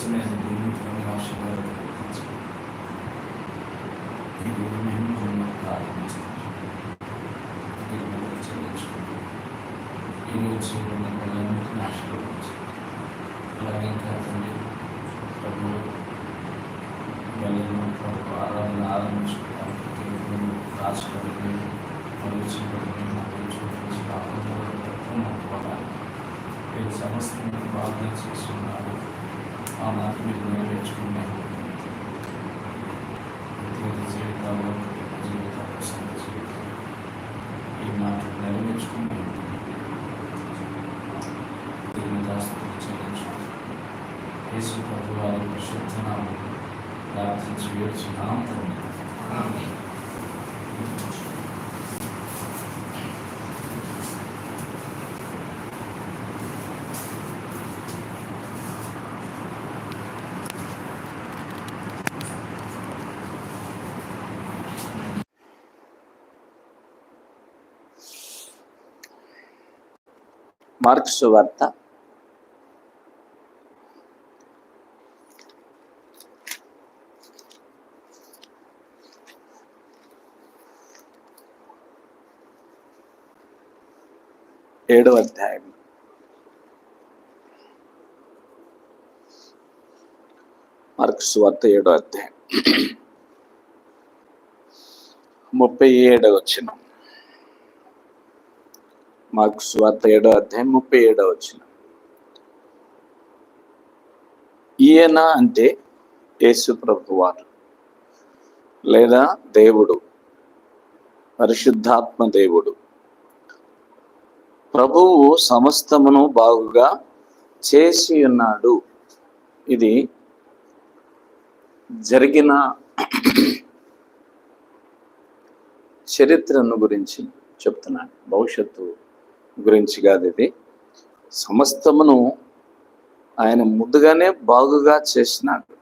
సమయం భూమి ఆశీర్వాదాలు ఈ భూమి మనం ఈ రోజు ఉన్న పిల్లలన్నింటినీ అలాగే ఇంకా తండ్రి ప్రభు వెళ్ళిన ప్రభు ఆరాధన ఆరంభించుకోవడానికి రాష్ట్రపతి మరియు మీరు సమస్తం బాగా చేస్తున్నారు ఆ మాట మీరు నెరవేర్చుకున్నారు. జీవితంలో జీవితాల్లో ఈ మాట నెరవేర్చుకున్నారు. దీన్ని దాస్తులు చెల్లించుకుంటారు యేసు ప్రభు వారి పరిశుద్ధనామం ప్రార్థించి వేడుచున్నాం తండ్రి. మార్క్స్ వార్త. ఏడవ అధ్యాయం. మార్క్స్ వార్త ఏడవ అధ్యాయం. ముప్పై ఏడవ వచ్చినాం మాకు స్వార్త ఏడో అధ్యాయం ముప్పై ఏడో వచ్చిన ఈయన అంటే యేసు ప్రభు వారు లేదా దేవుడు పరిశుద్ధాత్మ దేవుడు. ప్రభువు సమస్తమును బాగుగా చేసి ఉన్నాడు. ఇది జరిగిన చరిత్రను గురించి చెప్తున్నాను. భవిష్యత్తు గురించి కాదు ఇది. సమస్తమును ఆయన ముందుగానే బాగుగా చేసినాడు.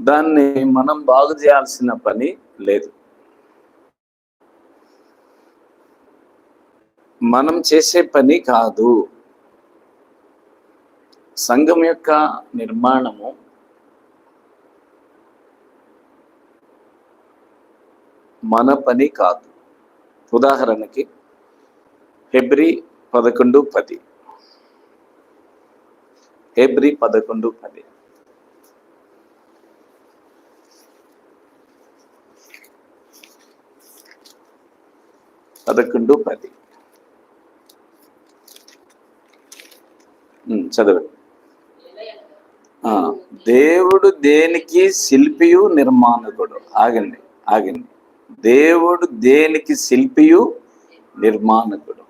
దాన్ని మనం బాగు చేయాల్సిన పని లేదు. మనం చేసే పని కాదు. సంఘం యొక్క నిర్మాణము మన పని కాదు. ఉదాహరణకి హెబ్రి పదకొండు పది. హెబ్రి పదకొండు పది. పదకొండు పది. ఉమ్, చదవండి. దేవుడు దేనికి శిల్పియు నిర్మాణకుడు? ఆగండి ఆగండి. దేవుడు దేనికి శిల్పియు నిర్మాణకుడు?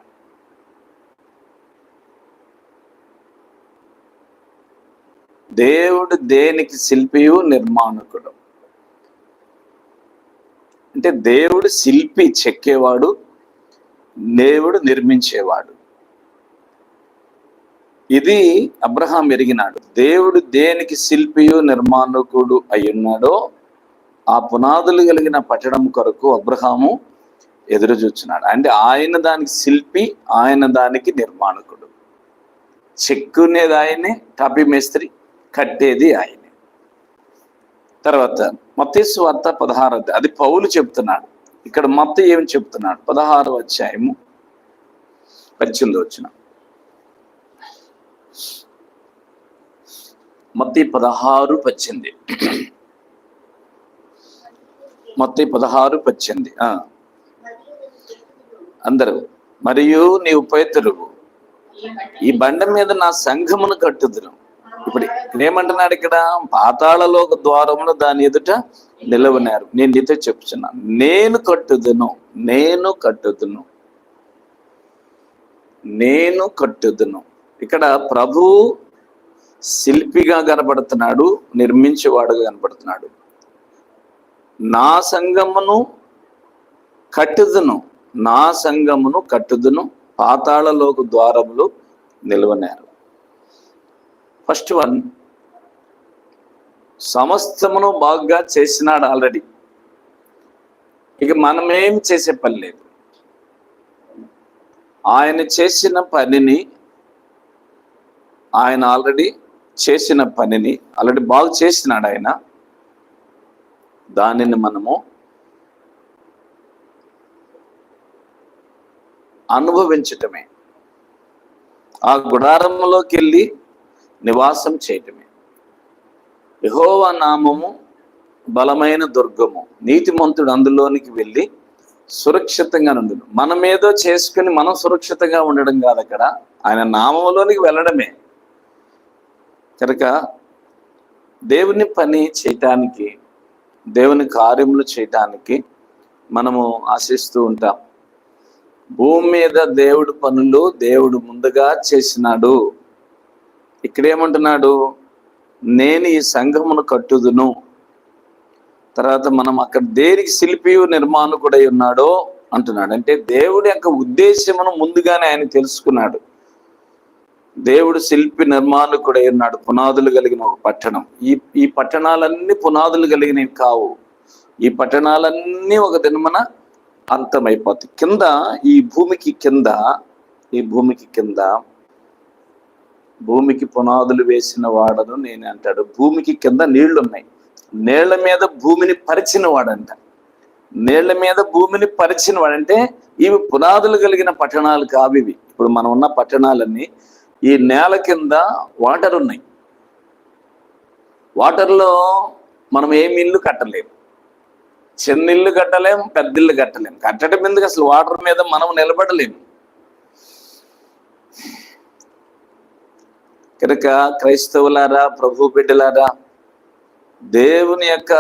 దేవుడు దేనికి శిల్పియు? నిర్మాణకుడు. అంటే దేవుడు శిల్పి చెక్కేవాడు దేవుడు నిర్మించేవాడు. ఇది అబ్రహాం ఎరిగినాడు. దేవుడు దేనికి శిల్పియు? నిర్మాణకుడు అయ్యున్నాడో ఆ పునాదులు కలిగిన పట్టణం కొరకు అబ్రహాము ఎదురు చూస్తున్నాడు అంటే ఆయన దానికి శిల్పి ఆయన దానికి నిర్మాణకుడు. చెక్కునేది ఆయనే టాపీ మేస్త్రి. కట్టేది ఆయన. తర్వాత మతేసు వార్త పదహారు అది పౌలు చెప్తున్నాడు. ఇక్కడ మత్త ఏమి చెప్తున్నాడు? పదహారు అధ్యాయము పద్దెనిమిది వచ్చిన మత్తి పదహారు పచ్చింది మత్తి పదహారు పచ్చింది అందరూ మరియు నీవు పేతురువు ఈ బండ మీద నా సంఘమును కట్టుదురు. ఇప్పుడు నేమంటున్నాడు ఏమంటున్నాడు ఇక్కడ? పాతాళలో ఒక ద్వారమును దాని ఎదుట నిలవనారు. నేను నీతో చెప్తున్నాను. నేను కట్టుదును నేను కట్టుదును. నేను కట్టుదును. ఇక్కడ ప్రభు శిల్పిగా కనబడుతున్నాడు నిర్మించేవాడుగా కనబడుతున్నాడు నా సంగమును కట్టుదును నా సంగమును కట్టుదును పాతాళలోకు ద్వారములు నిలవనారు. First one. సమస్తమును బాగా చేసినాడు ఆల్రెడీ. ఇక మనమేం చేసే పని లేదు. ఆయన చేసిన పనిని ఆయన ఆల్రెడీ చేసిన పనిని ఆల్రెడీ బాగు చేసినాడు ఆయన. దానిని మనము అనుభవించటమే. ఆ గుడారంలోకి వెళ్ళి నివాసం చేయటమే. యహోవా నామము బలమైన దుర్గము. నీతిమంతుడు అందులోనికి వెళ్ళి సురక్షితంగా ఉండడు మనం ఏదో చేసుకుని మనం సురక్షితంగా ఉండడం కాదు అక్కడ. ఆయన నామంలోనికి వెళ్ళడమే. కనుక దేవుని పని చేయటానికి దేవుని కార్యములు చేయటానికి మనము ఆశిస్తూ ఉంటాం. భూమి మీద దేవుడు పనులు దేవుడు ముందుగా చేసినాడు. ఇక్కడేమంటున్నాడు? నేను ఈ సంఘమును కట్టుదును. తర్వాత మనం అక్కడ దేనికి శిల్పియు నిర్మాణకుడై ఉన్నాడో అంటున్నాడు. అంటే దేవుడి యొక్క ఉద్దేశమును ముందుగానే ఆయన తెలుసుకున్నాడు. దేవుడు శిల్పి నిర్మాణకుడై ఉన్నాడు. పునాదులు కలిగిన ఒక పట్టణం. ఈ ఈ పట్టణాలన్నీ పునాదులు కలిగినవి కావు. ఈ పట్టణాలన్నీ ఒక దినమన అంతమైపోతాయి. కింద ఈ భూమికి కింద ఈ భూమికి కింద భూమికి పునాదులు వేసిన వాడను నేను అంటాడు. భూమికి కింద నీళ్ళున్నాయి. నీళ్ళ మీద భూమిని పరిచిన వాడంట. నీళ్ళ మీద భూమిని పరిచిన వాడంటే ఇవి పునాదులు కలిగిన పట్టణాలు కావు ఇవి. ఇప్పుడు మనం ఉన్న పట్టణాలన్నీ ఈ నేల కింద వాటర్ ఉన్నాయి. వాటర్లో మనం ఏమి ఇల్లు కట్టలేము చిన్న ఇల్లు కట్టలేం పెద్ద ఇల్లు కట్టలేం. కట్టడం ఎందుకు? అసలు వాటర్ మీద మనం నిలబడలేము కనుక క్రైస్తవులారా ప్రభు బిడ్డలారా దేవుని యొక్క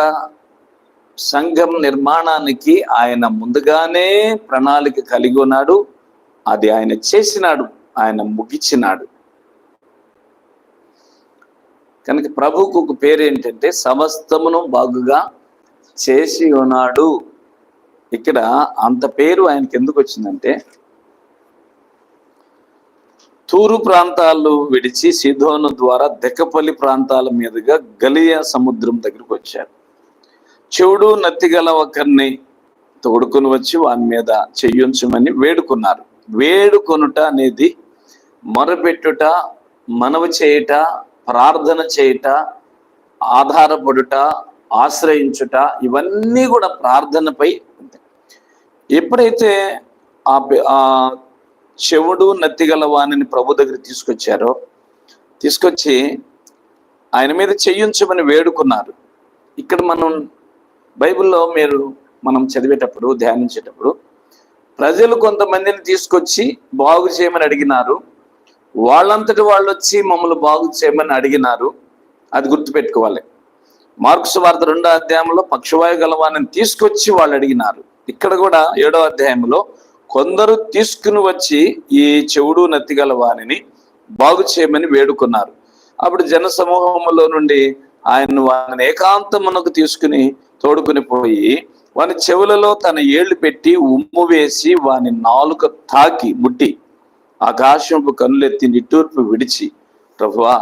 సంఘం నిర్మాణానికి ఆయన ముందుగానే ప్రణాళిక కలిగి ఉన్నాడు. అది ఆయన చేసినాడు ఆయన ముగించినాడు. కనుక ప్రభువుకు ఒక పేరు ఏంటంటే సమస్తమును బాగుగా చేసి ఉన్నాడు. ఇక్కడ అంత పేరు ఆయనకి ఎందుకు వచ్చిందంటే తూరు ప్రాంతాలు విడిచి సిధోను ద్వారా దెక్కపల్లి ప్రాంతాల మీదుగా గలియా సముద్రం దగ్గరికి వచ్చారు. చెవుడు నత్తిగల ఒకరిని తోడుకొని వచ్చి వాని మీద చెయ్యుంచమని వేడుకున్నారు. వేడుకొనుట అనేది మొరపెట్టుట మనవి చేయుట ప్రార్థన చేయుట ఆధారపడుట ఆశ్రయించుట ఇవన్నీ కూడా ప్రార్థనపై ఎప్పుడైతే ఆ ఆ చెవుడు నత్తిగల వాణిని ప్రభు దగ్గర తీసుకొచ్చారో తీసుకొచ్చి ఆయన మీద చెయ్యించమని వేడుకున్నారు. ఇక్కడ మనం బైబిల్లో మీరు మనం చదివేటప్పుడు ధ్యానించేటప్పుడు ప్రజలు కొంతమందిని తీసుకొచ్చి బాగు చేయమని అడిగినారు. వాళ్ళంతటి వాళ్ళు వచ్చి మమ్మల్ని బాగు చేయమని అడిగినారు. అది గుర్తుపెట్టుకోవాలి. మార్క్స్ వార్త రెండో అధ్యాయంలో పక్షవాయు గలవాణిని తీసుకొచ్చి వాళ్ళు అడిగినారు. ఇక్కడ కూడా ఏడో అధ్యాయంలో కొందరు తీసుకుని వచ్చి ఈ చెవుడు నత్తిగల వాణిని బాగు చేయమని వేడుకున్నారు. అప్పుడు జన సమూహంలో నుండి ఆయన వారిని ఏకాంతమునకు తీసుకుని తోడుకుని పోయి వాని చెవులలో తన ఏళ్ళు పెట్టి ఉమ్ము వేసి వాని నాలుక తాకి ముట్టి ఆకాశంపు కన్నులెత్తి నిట్టూర్పు విడిచి ప్రభువా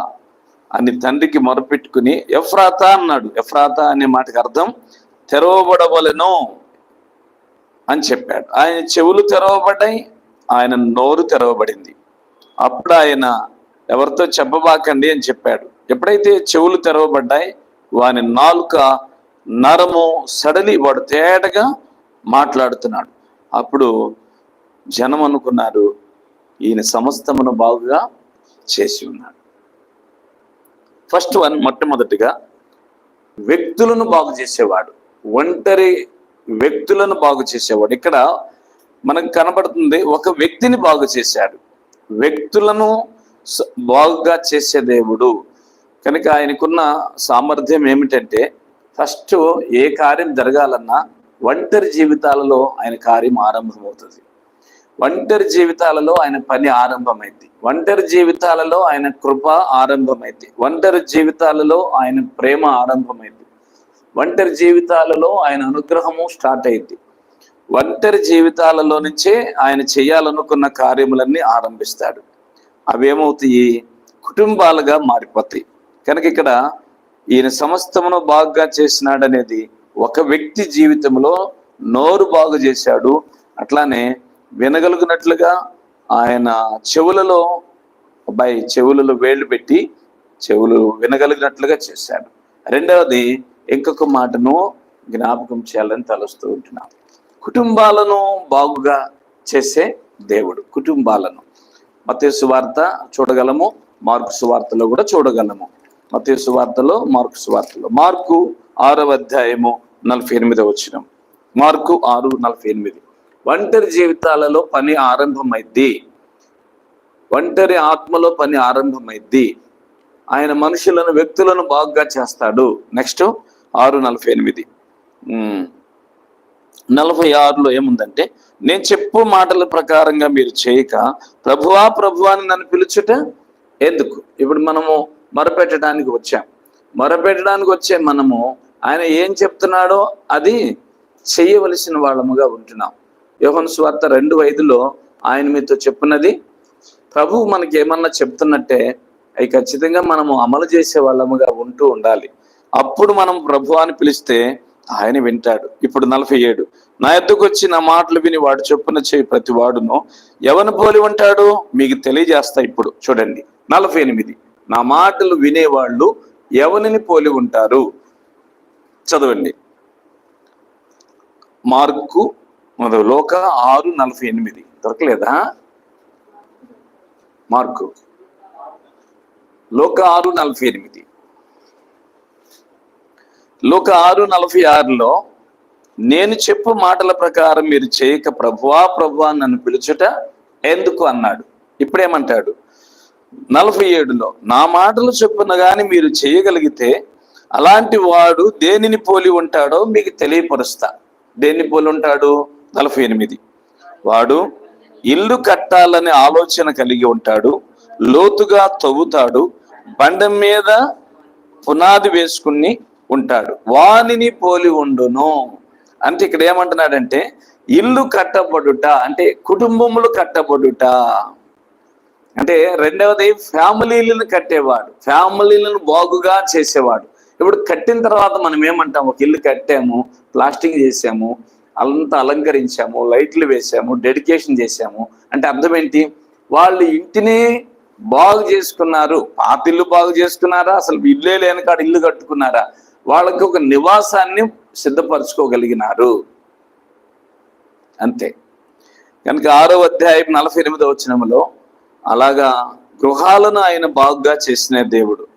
అని తండ్రికి మొరపెట్టుకుని ఎఫ్రాతా అన్నాడు. ఎఫ్రాతా అనే మాటకు అర్థం తెరవబడవలను. అని చెప్పాడు. ఆయన చెవులు తెరవబడ్డాయి ఆయన నోరు తెరవబడింది. అప్పుడు ఆయన ఎవరితో చెప్పబాకండి అని చెప్పాడు. ఎప్పుడైతే చెవులు తెరవబడ్డాయి వాని నాలుక నరము సడలి వాడు తేటగా మాట్లాడుతున్నాడు. అప్పుడు జనం అనుకున్నారు ఈయన సమస్తమును బాగుగా చేసి ఉన్నాడు. ఫస్ట్ వన్ మొట్టమొదటిగా వ్యక్తులను బాగు చేసేవాడు. ఒంటరి వ్యక్తులను బాగు చేసేవాడు. ఇక్కడ మనకు కనబడుతుంది ఒక వ్యక్తిని బాగు చేశాడు. వ్యక్తులను బాగుగా చేసే దేవుడు. కనుక ఆయనకున్న సామర్థ్యం ఏమిటంటే ఫస్ట్ ఏ కార్యం జరగాలన్నా ఒంటరి జీవితాలలో ఆయన కార్యం ఆరంభమవుతుంది. ఒంటరి జీవితాలలో ఆయన పని ఆరంభమైంది. ఒంటరి జీవితాలలో ఆయన కృప ఆరంభమైంది. ఒంటరి జీవితాలలో ఆయన ప్రేమ ఆరంభమైంది. ఒంటరి జీవితాలలో ఆయన అనుగ్రహము స్టార్ట్ అయింది. ఒంటరి జీవితాలలో నుంచే ఆయన చేయాలనుకున్న కార్యములన్నీ ఆరంభిస్తాడు. అవేమవుతాయి? కుటుంబాలుగా మారిపోతాయి. కనుక ఇక్కడ ఈయన సమస్తమును బాగా చేసినాడనేది ఒక వ్యక్తి జీవితంలో నోరు బాగు చేశాడు. అట్లానే వినగలుగునట్లుగా ఆయన చెవులలో అబ్బాయి చెవులలో వేళ్ళు పెట్టి చెవులు వినగలిగినట్లుగా చేశాడు. రెండవది ఇంకొక మాటను జ్ఞాపకం చేయాలని తలుస్తూ ఉంటున్నాం. కుటుంబాలను బాగుగా చేసే దేవుడు కుటుంబాలను. మతే సువార్త చూడగలము? మార్కు సువార్తలో కూడా చూడగలము. మతే సువార్తలో మార్కు సువార్తలో. మార్కు ఆరవ అధ్యాయము నలభై ఎనిమిది వచ్చిన మార్కు ఆరు నలభై ఎనిమిది. ఒంటరి జీవితాలలో పని ఆరంభమైద్ది. ఒంటరి ఆత్మలో పని ఆరంభమైద్ది. ఆయన మనుషులను వ్యక్తులను బాగుగా చేస్తాడు. నెక్స్ట్ ఆరు నలభై ఎనిమిది. నలభై ఆరులో ఏముందంటే నేను చెప్పు మాటల ప్రకారంగా మీరు చేయక ప్రభువా ప్రభువా అని నన్ను పిలుచుట ఎందుకు? ఇప్పుడు మనము మొరపెట్టడానికి వచ్చాం. మొరపెట్టడానికి వచ్చే మనము ఆయన ఏం చెప్తున్నాడో అది చేయవలసిన వాళ్ళముగా ఉంటున్నాం. యోహన్ స్వార్త రెండు ఐదులో ఆయన మీతో చెప్పున్నది ప్రభువు మనకి ఏమన్నా చెప్తున్నట్టే అవి ఖచ్చితంగా మనము అమలు చేసే వాళ్ళముగా ఉంటూ ఉండాలి. అప్పుడు మనం ప్రభు అని పిలిస్తే ఆయన వింటాడు. ఇప్పుడు నలభై ఏడు. నా ఎద్దుకు వచ్చి నా మాటలు విని వాడు చొప్పున చేయి ప్రతి వాడును. ఎవరిని పోలి ఉంటాడు? మీకు తెలియజేస్తా ఇప్పుడు. చూడండి. నలభై ఎనిమిది. నా మాటలు వినేవాళ్ళు ఎవరిని పోలి ఉంటారు? చదవండి. మార్కు లోక ఆరు నలభై ఎనిమిది. దొరకలేదా? మార్కు. లోక ఆరు నలభై ఎనిమిది. లోక ఆరు నలభై ఆరులో నేను చెప్పు మాటల ప్రకారం మీరు చేయక ప్రభువా ప్రభువా నన్ను పిలుచుట ఎందుకు అన్నాడు. ఇప్పుడేమంటాడు? నలభై ఏడులో నా మాటలు చెప్పున గాని మీరు చేయగలిగితే అలాంటి వాడు దేనిని పోలి ఉంటాడో మీకు తెలియపరుస్తా. దేన్ని పోలి ఉంటాడు? నలభై ఎనిమిది. వాడు ఇల్లు కట్టాలనే ఆలోచన కలిగి ఉంటాడు లోతుగా తవ్వుతాడు బండ మీద పునాది వేసుకుని ఉంటాడు. వానిని పోలి ఉండును. అంటే ఇక్కడ ఏమంటున్నాడంటే ఇల్లు కట్టబడుట అంటే కుటుంబములు కట్టబడుట. అంటే రెండవది ఫ్యామిలీలను కట్టేవాడు. ఫ్యామిలీలను బాగుగా చేసేవాడు. ఇప్పుడు కట్టిన తర్వాత మనం ఏమంటాం? ఒక ఇల్లు కట్టాము ప్లాస్టింగ్ చేసాము అంతా అలంకరించాము లైట్లు వేసాము డెడికేషన్ చేసాము. అంటే అర్థం ఏంటి? వాళ్ళు ఇంటిని బాగు చేసుకున్నారు. పాత ఇల్లు బాగు చేసుకున్నారా? అసలు ఇల్లే లేని కాడ ఇల్లు కట్టుకున్నారా? వాళ్ళకి ఒక నివాసాన్ని సిద్ధపరచుకోగలిగినారు. అంతే. కనుక ఆరో అధ్యాయం నలభై ఎనిమిదో వచనంలో అలాగా గృహాలను ఆయన బాగుగా చేసిన దేవుడు.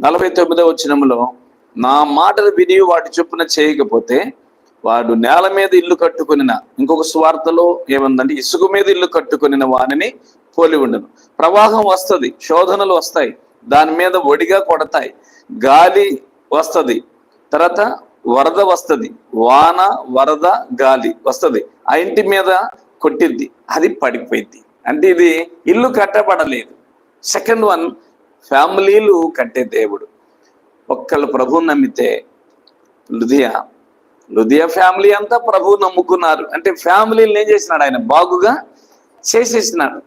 నలభై తొమ్మిదో వచనములో నా మాటలు విని వాటి చొప్పున చేయకపోతే వాడు నేల మీద ఇల్లు కట్టుకునిన ఇంకొక స్వార్థలో ఏముందంటే ఇసుక మీద ఇల్లు కట్టుకుని వానిని పోలి ఉండను. ప్రవాహం వస్తుంది శోధనలు వస్తాయి దాని మీద ఒడిగా కొడతాయి గాలి వస్తుంది తర్వాత వరద వస్తది. వాన వరద గాలి వస్తది. ఆ ఇంటి మీద కొట్టిద్ది. అది పడిపోయింది అంటే ఇది ఇల్లు కట్టబడలేదు. సెకండ్ వన్ ఫ్యామిలీలు కట్టే దేవుడు. ఒక్కళ్ళు ప్రభువు నమ్మితే లుధియా లుధియా ఫ్యామిలీ అంతా ప్రభువు నమ్ముకున్నారు. అంటే ఫ్యామిలీని ఏం చేసినాడు ఆయన? బాగుగా చేసేసినాడు.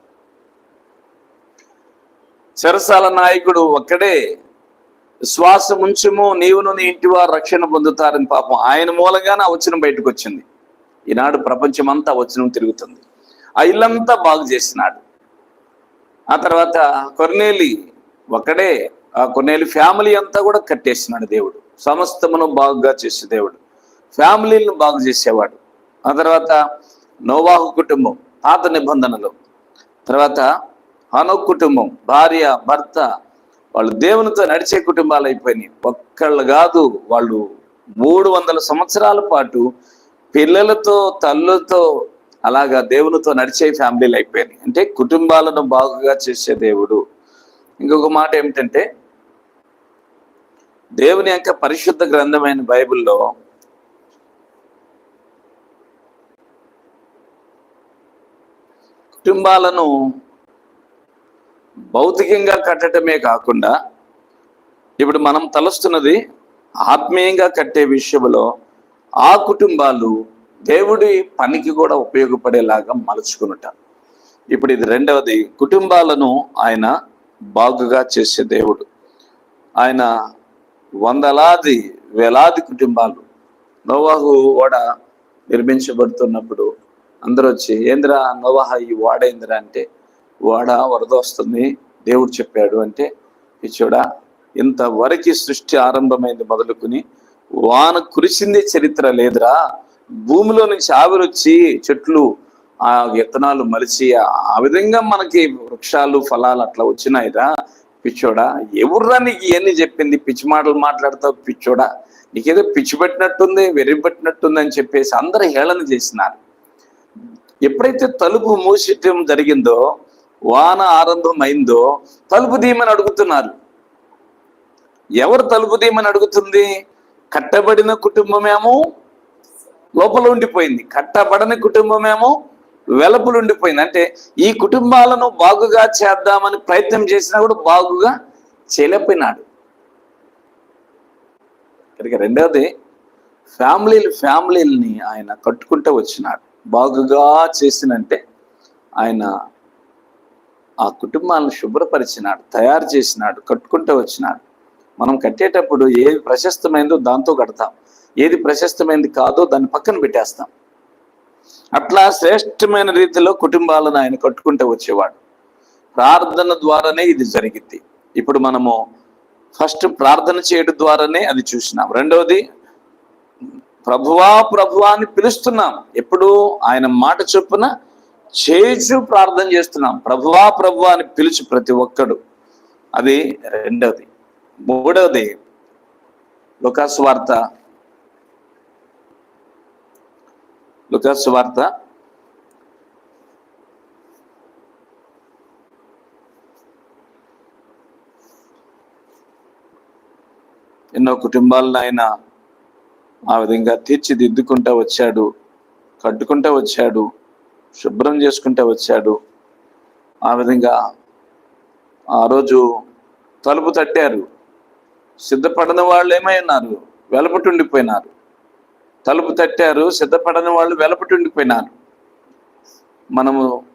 చెరసాల నాయకుడు ఒక్కడే శ్వాస ఉంచము నీవును నీ ఇంటి వారు రక్షణ పొందుతారని పాపం ఆయన మూలంగానే ఆ వచనం బయటకు వచ్చింది. ఈనాడు ప్రపంచం అంతా వచనం తిరుగుతుంది. ఆ ఇల్లంతా బాగు చేసినాడు. ఆ తర్వాత కొర్నేలి ఒకడే ఆ కొన్నేలి ఫ్యామిలీ అంతా కూడా కట్టేసినాడు దేవుడు. సమస్తమును బాగుగా చేసే దేవుడు. ఫ్యామిలీలను బాగు చేసేవాడు. ఆ తర్వాత నోవాహు కుటుంబం పాత నిబంధనలు. తర్వాత హనో కుటుంబం భార్య భర్త వాళ్ళు దేవునితో నడిచే కుటుంబాలు అయిపోయినాయి. ఒక్కళ్ళు కాదు వాళ్ళు మూడు వందల సంవత్సరాల పాటు పిల్లలతో తల్లులతో అలాగా దేవునితో నడిచే ఫ్యామిలీలు అయిపోయినాయి. అంటే కుటుంబాలను బాగుగా చేసే దేవుడు. ఇంకొక మాట ఏమిటంటే దేవుని యొక్క పరిశుద్ధ గ్రంథమైన బైబిల్లో కుటుంబాలను భౌతికంగా కట్టడమే కాకుండా ఇప్పుడు మనం తలుస్తున్నది ఆత్మీయంగా కట్టే విషయంలో ఆ కుటుంబాలు దేవుడి పనికి కూడా ఉపయోగపడేలాగా మలుచుకునుట ఇప్పుడు ఇది రెండవది కుటుంబాలను ఆయన బాగుగా చేసే దేవుడు. ఆయన వందలాది వేలాది కుటుంబాలు. నోవాహు ఓడ నిర్మించబడుతున్నప్పుడు అందరూ వచ్చి ఏంద్రా నోవాహ ఈ ఓడ ఏంద్రా? అంటే ఓడ వరద వస్తుంది దేవుడు చెప్పాడు అంటే పిచ్చోడా ఇంతవరకు సృష్టి ఆరంభమైంది మొదలుకుని వాన కురిసిందే చరిత్ర లేదురా. భూమిలో నుంచి ఆవిరొచ్చి చెట్లు ఆ విత్తనాలు మలిచి ఆ విధంగా మనకి వృక్షాలు ఫలాలు అట్లా వచ్చినాయిరా. పిచ్చోడా ఎవర్రా నీకు ఇవన్నీ చెప్పింది? పిచ్చి మాటలు మాట్లాడతావు పిచ్చోడా? నీకేదో పిచ్చి పెట్టినట్టుంది వెర్రి పెట్టినట్టుంది అని చెప్పేసి అందరు హేళన చేసినారు. ఎప్పుడైతే తలుపు మూసేయటం జరిగిందో వాన ఆరంభం అయిందో తలుపు తీయమని అడుగుతున్నారు. ఎవరు తలుపు తీయమని అడుగుతుంది? కట్టబడిన కుటుంబమేమో లోపల ఉండిపోయింది. కట్టబడని కుటుంబమేమో వెలపులు ఉండిపోయింది. అంటే ఈ కుటుంబాలను బాగుగా చేద్దామని ప్రయత్నం చేసినా కూడా బాగుగా చేయలేకపోయినాడు. ఇక్కడికి రెండవది ఫ్యామిలీలు ఫ్యామిలీలని ఆయన కట్టుకుంటూ వచ్చినాడు. బాగుగా చేసినంటే ఆయన ఆ కుటుంబాలను శుభ్రపరిచినాడు తయారు చేసినాడు కట్టుకుంటూ వచ్చినాడు. మనం కట్టేటప్పుడు ఏది ప్రశస్తమైందో దాంతో కడతాం. ఏది ప్రశస్తమైంది కాదో దాన్ని పక్కన పెట్టేస్తాం. అట్లా శ్రేష్టమైన రీతిలో కుటుంబాలను ఆయన కట్టుకుంటూ వచ్చేవాడు. ప్రార్థన ద్వారానే ఇది జరిగింది. ఇప్పుడు మనము ఫస్ట్ ప్రార్థన చేయడం ద్వారానే అది చూసినాం. రెండవది ప్రభువా ప్రభువా అని పిలుస్తున్నాం. ఎప్పుడు ఆయన మాట చొప్పున చేజు ప్రార్థన చేస్తున్నాం. ప్రభువా ప్రభువా అని పిలుచు ప్రతి ఒక్కడు. అది రెండవది మూడవది లుకాసు వార్త. లుకాసు వార్త. ఎన్నో కుటుంబాలను ఆయన ఆ విధంగా తీర్చిదిద్దుకుంటా వచ్చాడు కట్టుకుంటా వచ్చాడు. శుభ్రం చేసుకుంటే వచ్చాడు. ఆ విధంగా ఆ రోజు తలుపు తట్టారు. సిద్ధపడని వాళ్ళు ఏమై ఉన్నారు వెలపటుండిపోయినారు. తలుపు తట్టారు సిద్ధపడని వాళ్ళు వెలపటుండిపోయినారు. మనము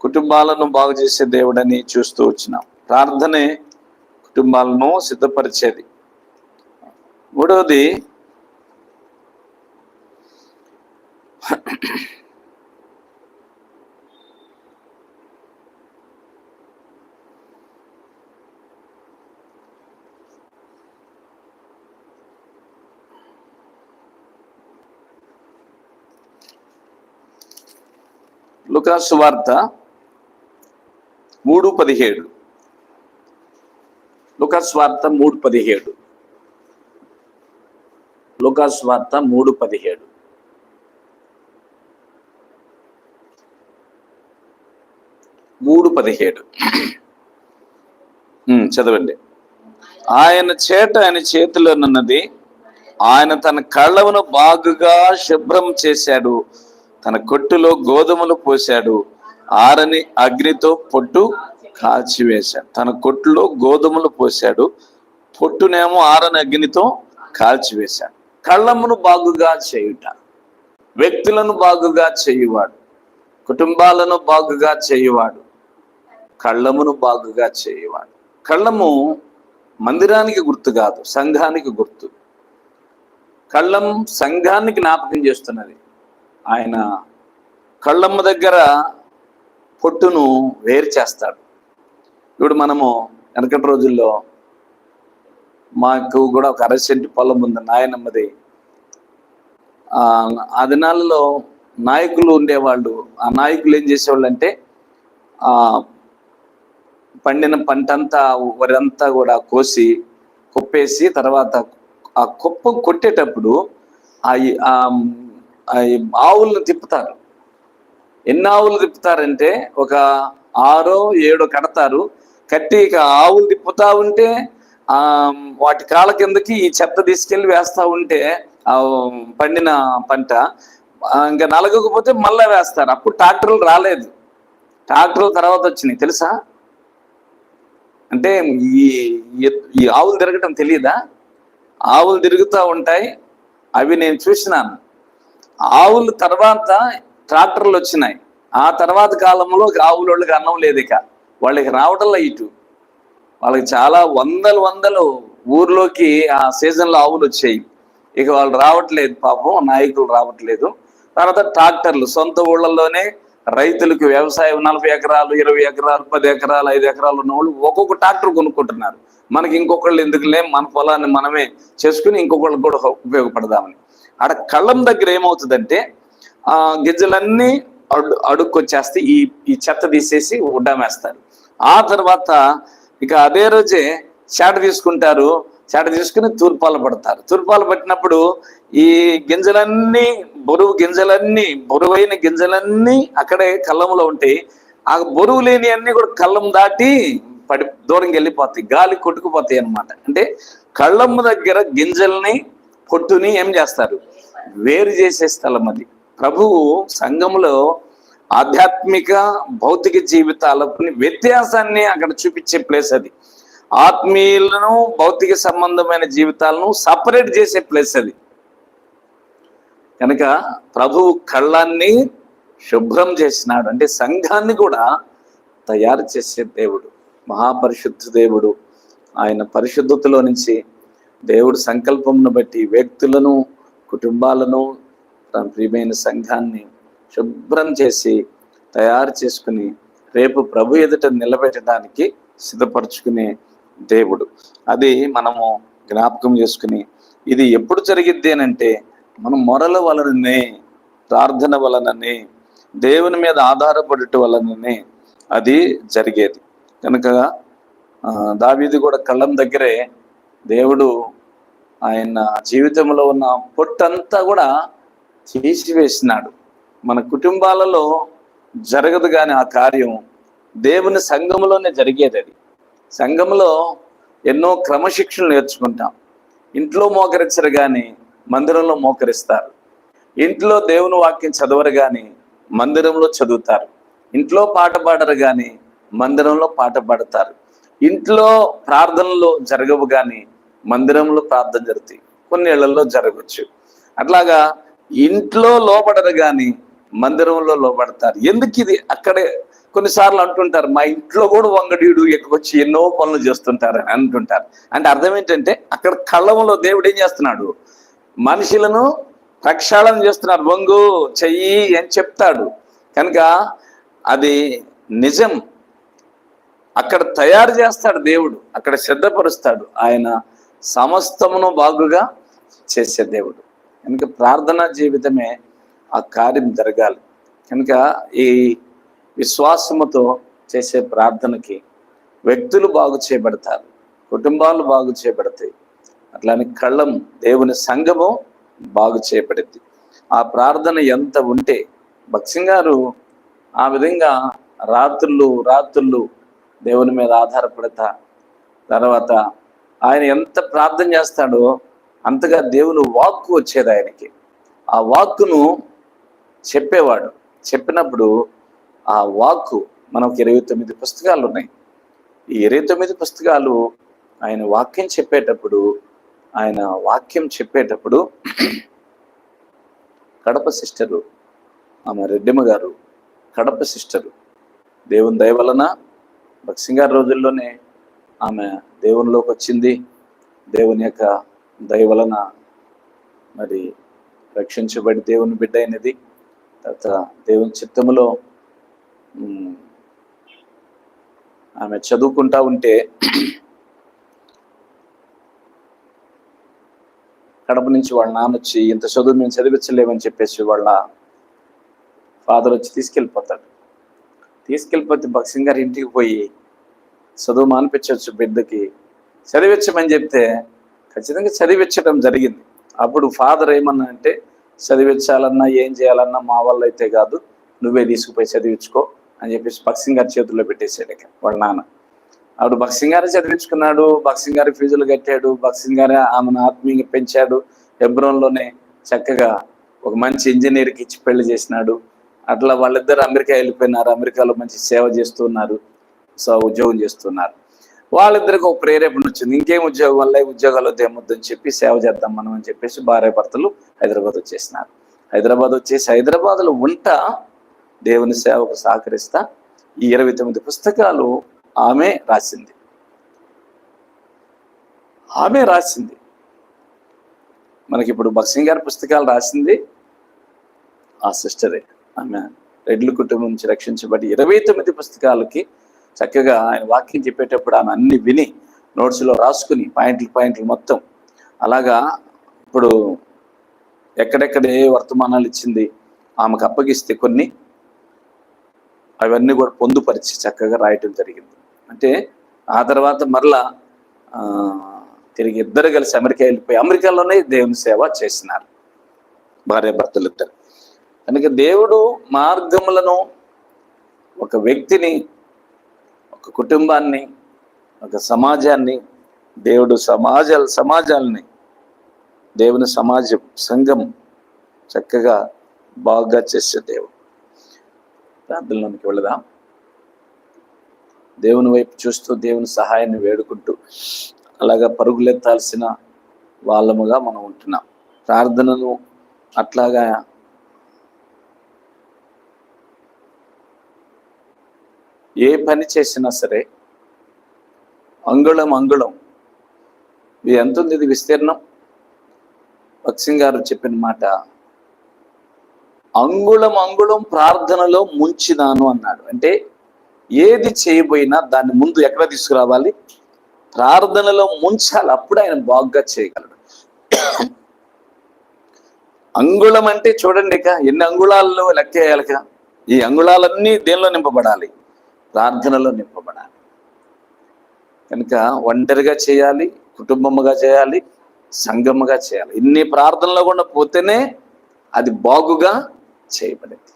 కుటుంబాలను బాగు చేసే దేవుడని చూస్తూ వచ్చినాం. ప్రార్థనే కుటుంబాలను సిద్ధపరిచేది. మూడవది లుకాసు వార్త మూడు పదిహేడు. లుకాస్ వార్త మూడు పదిహేడు. లుకాస్ వార్త మూడు పదిహేడు. మూడు పదిహేడు. ఉమ్, చదవండి. ఆయన చేట ఆయన చేతిలోనున్నది ఆయన తన కళ్ళవును బాగుగా శుభ్రం చేశాడు. తన కొట్టులో గోధుమలు పోశాడు. ఆరని అగ్నితో పొట్టు కాల్చివేశాడు. తన కొట్టులో గోధుమలు పోశాడు. పొట్టునేమో ఆరని అగ్నితో కాల్చివేశాడు. కళ్ళమును బాగుగా చేయుట వ్యక్తులను బాగుగా చేయువాడు కుటుంబాలను బాగుగా చేయువాడు కళ్ళమును బాగుగా చేయువాడు. కళ్ళము మందిరానికి గుర్తు కాదు సంఘానికి గుర్తు. కళ్ళం సంఘానికి జ్ఞాపకం చేస్తున్నది. ఆయన కళ్ళమ్మ దగ్గర పొట్టును వేరు చేస్తాడు. ఇప్పుడు మనము వెనకటి రోజుల్లో మాకు కూడా ఒక అరసెంటి పొలం ఉంది నాయనమ్మది. ఆ దినాలలో నాయకులు ఉండేవాళ్ళు. ఆ నాయకులు ఏం చేసేవాళ్ళు అంటే ఆ పండిన పంట అంతా వరంతా కూడా కోసి కుప్పేసి తర్వాత ఆ కుప్ప కొట్టేటప్పుడు ఆ ఆ ఆవులను తిప్పుతారు. ఎన్ని ఆవులు తిప్పుతారంటే ఒక ఆరో ఏడో కడతారు. కట్టి ఇక ఆవులు తిప్పుతా ఉంటే ఆ వాటి కాళ్ళ కిందకి ఈ చెత్త తీసుకెళ్ళి వేస్తా ఉంటే ఆ పండిన పంట ఇంకా నలగకపోతే మళ్ళా వేస్తారు. అప్పుడు ట్రాక్టర్లు రాలేదు. ట్రాక్టర్ల తర్వాత వచ్చినాయి. తెలుసా? అంటే ఈ- ఈ ఆవులు తిరగటం తెలియదా ఆవులు తిరుగుతూ ఉంటాయి. అవి నేను చూసినాను. ఆవుల తర్వాత ట్రాక్టర్లు వచ్చినాయి. ఆ తర్వాత కాలంలో ఆవులు వాళ్ళకి అన్నం లేదు ఇక వాళ్ళకి రావటంలో ఇటు. వాళ్ళకి చాలా వందలు వందలు ఊర్లోకి ఆ సీజన్లో ఆవులు వచ్చాయి. ఇక వాళ్ళు రావట్లేదు పాపం నాయకులు రావట్లేదు. తర్వాత ట్రాక్టర్లు. సొంత ఊళ్ళల్లోనే రైతులకు వ్యవసాయం నలభై ఎకరాలు ఇరవై ఎకరాలు పది ఎకరాలు ఐదు ఎకరాలు ఉన్న వాళ్ళు ఒక్కొక్క ట్రాక్టర్ కొనుక్కుంటున్నారు. మనకి ఇంకొకళ్ళు ఎందుకులే? మన పొలాన్ని మనమే చేసుకుని ఇంకొకళ్ళకి కూడా ఉపయోగపడదామని. ఆడ కళ్ళం దగ్గర ఏమవుతుందంటే ఆ గింజలన్నీ అడు అడుక్కొచ్చేస్తే ఈ ఈ చెత్త తీసేసి ఉడ్డమేస్తారు. ఆ తర్వాత ఇక అదే రోజే చాట తీసుకుంటారు. చాట తీసుకుని తూర్పాలు పడతారు. తూర్పాలు పట్టినప్పుడు ఈ గింజలన్నీ బరువు గింజలన్నీ బరువైన గింజలన్నీ అక్కడే కళ్ళంలో ఉంటాయి. ఆ బరువు లేని అన్ని కూడా కళ్ళం దాటి పడి దూరంకి వెళ్ళిపోతాయి. గాలి కొట్టుకుపోతాయి అన్నమాట. అంటే కళ్ళమ్మ దగ్గర గింజల్ని పొట్టుని ఏం చేస్తారు? వేరు చేసే స్థలం అది. ప్రభువు సంఘములో ఆధ్యాత్మిక భౌతిక జీవితాలకు వ్యత్యాసాన్ని అక్కడ చూపించే ప్లేస్ అది. ఆత్మీయులను భౌతిక సంబంధమైన జీవితాలను సపరేట్ చేసే ప్లేస్ అది. కనుక ప్రభువు కళ్ళాన్ని శుభ్రం చేసినాడు. అంటే సంఘాన్ని కూడా తయారు చేసే దేవుడు. మహాపరిశుద్ధ దేవుడు. ఆయన పరిశుద్ధతలో నుంచి దేవుడు సంకల్పంను బట్టి వ్యక్తులను కుటుంబాలను తన ప్రియమైన సంఘాన్ని శుభ్రం చేసి తయారు చేసుకుని రేపు ప్రభు ఎదుట నిలబెట్టడానికి సిద్ధపరచుకునే దేవుడు. అది మనము జ్ఞాపకం చేసుకుని ఇది ఎప్పుడు జరిగిద్ది అంటే మన మొరల వలననే ప్రార్థన వలననే దేవుని మీద ఆధారపడట వలననే అది జరిగేది. కనుక దావీది కూడా కళ్ళం దగ్గరే దేవుడు ఆయన జీవితంలో ఉన్న పొట్టంతా కూడా తీసివేసినాడు. మన కుటుంబాలలో జరగదు కానీ ఆ కార్యం దేవుని సంఘములోనే జరిగేది అది. సంఘంలో ఎన్నో క్రమశిక్షణలు నేర్చుకుంటాం. ఇంట్లో మోకరించరు కానీ మందిరంలో మోకరిస్తారు. ఇంట్లో దేవుని వాక్యం చదవరు కానీ మందిరంలో చదువుతారు. ఇంట్లో పాట పాడరు కానీ మందిరంలో పాట పాడతారు. ఇంట్లో ప్రార్థనలు జరగవు కానీ మందిరంలో ప్రార్థన జరుగుతాయి. కొన్ని ఇళ్ళలో జరగవచ్చు అట్లాగా ఇంట్లో లోపడరు కానీ మందిరంలో లోపడతారు ఎందుకు ఇది? అక్కడే కొన్నిసార్లు అంటుంటారు మా ఇంట్లో కూడా వంగడీడు వచ్చి ఎన్నో పనులు చేస్తుంటారు అని అంటుంటారు. అంటే అర్థం ఏంటంటే అక్కడ కళ్ళంలో దేవుడు ఏం చేస్తున్నాడు? మనుషులను ప్రక్షాళన చేస్తున్నారు. వంగు చెయ్యి అని చెప్తాడు. కనుక అది నిజం. అక్కడ తయారు చేస్తాడు దేవుడు. అక్కడ సిద్ధపరుస్తాడు. ఆయన సమస్తమును బాగుగా చేసే దేవుడు. కనుక ప్రార్థనా జీవితమే ఆ కార్యం జరగాలి. కనుక ఈ విశ్వాసముతో చేసే ప్రార్థనకి వ్యక్తులు బాగు చేయబడతారు కుటుంబాలు బాగు చేయబడతాయి. అట్లానే కళ్ళం దేవుని సంఘము బాగు చేయబడింది. ఆ ప్రార్థన ఎంత ఉంటే భక్సింగ్ గారు ఆ విధంగా రాత్రులు రాత్రులు దేవుని మీద ఆధారపడతా తర్వాత ఆయన ఎంత ప్రార్థన చేస్తాడో అంతగా దేవుని వాక్కు వచ్చేది ఆయనకి. ఆ వాక్కును చెప్పేవాడు. చెప్పినప్పుడు ఆ వాక్కు మనకు ఇరవై తొమ్మిది పుస్తకాలు ఉన్నాయి. ఈ ఇరవై తొమ్మిది పుస్తకాలు ఆయన వాక్యం చెప్పేటప్పుడు ఆయన వాక్యం చెప్పేటప్పుడు కడప సిస్టరు ఆమె రెడ్డిమ్మ గారు కడప సిస్టరు దేవుని దయ వలన భక్సింగారి రోజుల్లోనే ఆమె దేవునిలోకి వచ్చింది దేవుని యొక్క దయ వలన మరి రక్షించబడి దేవుని బిడ్డ అయినది తర్వాత దేవుని చిత్తములో ఆమె చదువుకుంటా ఉంటే కడప నుంచి వాళ్ళ నాన్న వచ్చి ఇంత చదువు మేము చదివించలేమని చెప్పేసి వాళ్ళ ఫాదర్ వచ్చి తీసుకెళ్ళిపోతాడు. తీసుకెళ్ళిపోతే భక్సింగ్ గారి ఇంటికి పోయి చదువు మానిపించవచ్చు బిడ్డకి. చదివించమని చెప్తే ఖచ్చితంగా చదివించడం జరిగింది. అప్పుడు ఫాదర్ ఏమన్నా అంటే చదివించాలన్నా ఏం చేయాలన్నా మా వల్ల అయితే కాదు నువ్వే తీసుకుపోయి చదివించుకో అని చెప్పేసి భక్సింగ్ గారి చేతుల్లో పెట్టేశాడు ఇక వాళ్ళ నాన్న. ఆవిడ భక్సింగ్ గారే చదివించుకున్నాడు భక్సింగ్ గారి ఫీజులు కట్టాడు భక్సింగ్ గారే ఆమెను ఆత్మీయంగా పెంచాడు హెబ్రోన్లోనే చక్కగా ఒక మంచి ఇంజనీర్కి ఇచ్చి పెళ్ళి చేసినాడు. అట్లా వాళ్ళిద్దరు అమెరికా వెళ్ళిపోయినారు అమెరికాలో మంచి సేవ చేస్తున్నారు సో ఉద్యోగం చేస్తున్నారు. వాళ్ళిద్దరికి ఒక ప్రేరేపణ వచ్చింది. ఇంకేం ఉద్యోగం వల్ల ఈ ఉద్యోగాలు దేమొద్దని చెప్పి సేవ చేద్దాం మనం అని చెప్పేసి భార్య భర్తలు హైదరాబాద్ వచ్చేసినారు. హైదరాబాద్ వచ్చేసి హైదరాబాద్లో ఉంట దేవుని సేవకు సహకరిస్తా ఈ ఇరవై తొమ్మిది పుస్తకాలు ఆమె రాసింది. ఆమె రాసింది. మనకి ఇప్పుడు భక్సింగ్ గారి పుస్తకాలు రాసింది ఆ సిస్టరే. ఆమె రెడ్ల కుటుంబం నుంచి రక్షించబడి ఇరవై తొమ్మిది పుస్తకాలకి చక్కగా ఆయన వాక్యం చెప్పేటప్పుడు ఆమె అన్ని విని నోట్స్లో రాసుకుని పాయింట్లు పాయింట్లు మొత్తం. అలాగా ఇప్పుడు ఎక్కడెక్కడ ఏ వర్తమానాలు ఇచ్చింది ఆమెకు అప్పగిస్తే కొన్ని అవన్నీ కూడా పొందుపరిచి చక్కగా రాయటం జరిగింది. అంటే ఆ తర్వాత మరలా తిరిగి ఇద్దరు కలిసి అమెరికా వెళ్ళిపోయి అమెరికాలోనే దేవుని సేవ చేసినారు భార్య భర్తలు ఇద్దరు కనుక దేవుడు మార్గములను ఒక వ్యక్తిని ఒక కుటుంబాన్ని ఒక సమాజాన్ని దేవుడు సమాజాల సమాజాలని దేవుని సమాజం సంఘం చక్కగా బాగా చేసే దేవుడు. ప్రార్థనలోనికి వెళదాం. దేవుని వైపు చూస్తూ దేవుని సహాయాన్ని వేడుకుంటూ అలాగా పరుగులెత్తాల్సిన వాళ్ళముగా మనం ఉంటున్నాం. ప్రార్థనను అట్లాగా ఏ పని చేసినా సరే అంగుళం అంగుళం ఇది ఎంత ఉంది? ఇది విస్తీర్ణం? భక్సింగ్ గారు చెప్పిన మాట అంగుళం అంగుళం ప్రార్థనలో ముంచినాను అన్నాడు. అంటే ఏది చేయబోయినా దాన్ని ముందు ఎక్కడ తీసుకురావాలి? ప్రార్థనలో ముంచాలి. అప్పుడు ఆయన బాగుగా చేయగలడు. అంగుళం అంటే చూడండి ఇక ఎన్ని అంగుళాల్లో లెక్క వేయాలిక ఈ అంగుళాలన్నీ దేనిలో నింపబడాలి? ప్రార్థనలో నింపబడాలి. కనుక ఒంటరిగా చేయాలి కుటుంబముగా చేయాలి సంఘముగా చేయాలి. ఇన్ని ప్రార్థనలో కూడా పోతేనే అది బాగుగా చేయబడింది.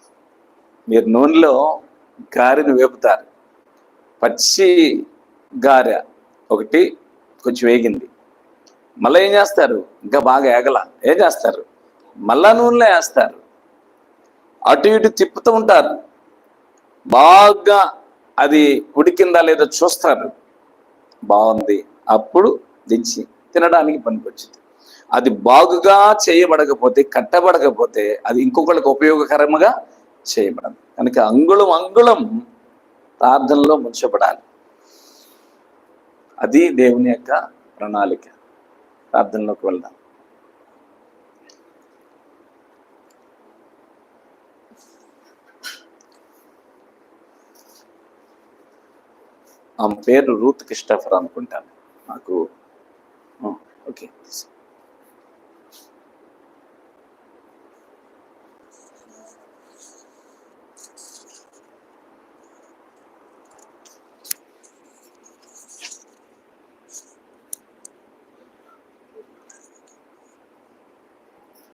మీరు నూనెలో గారెను వేపుతారు. పచ్చి గారె ఒకటి కొంచెం వేగింది. మళ్ళీ ఏం చేస్తారు? ఇంకా బాగా ఏగల. ఏం చేస్తారు? మళ్ళా నూనెలో వేస్తారు. అటు ఇటు తిప్పుతూ ఉంటారు. బాగా అది ఉడికిందా లేదో చూస్తారు. బాగుంది. అప్పుడు దించి తినడానికి పనికొచ్చింది. అది బాగుగా చేయబడకపోతే కట్టబడకపోతే అది ఇంకొకరికి ఉపయోగకరంగా చేయబడదు. కనుక అంగుళం అంగుళం ప్రార్థనలో ముంచబడాలి. అది దేవుని యొక్క ప్రణాళిక. ప్రార్థనలోకి వెళ్దాం. ఆమె పేరు రూత్ క్రిస్టఫర్ అనుకుంటాను. నాకు ఓకే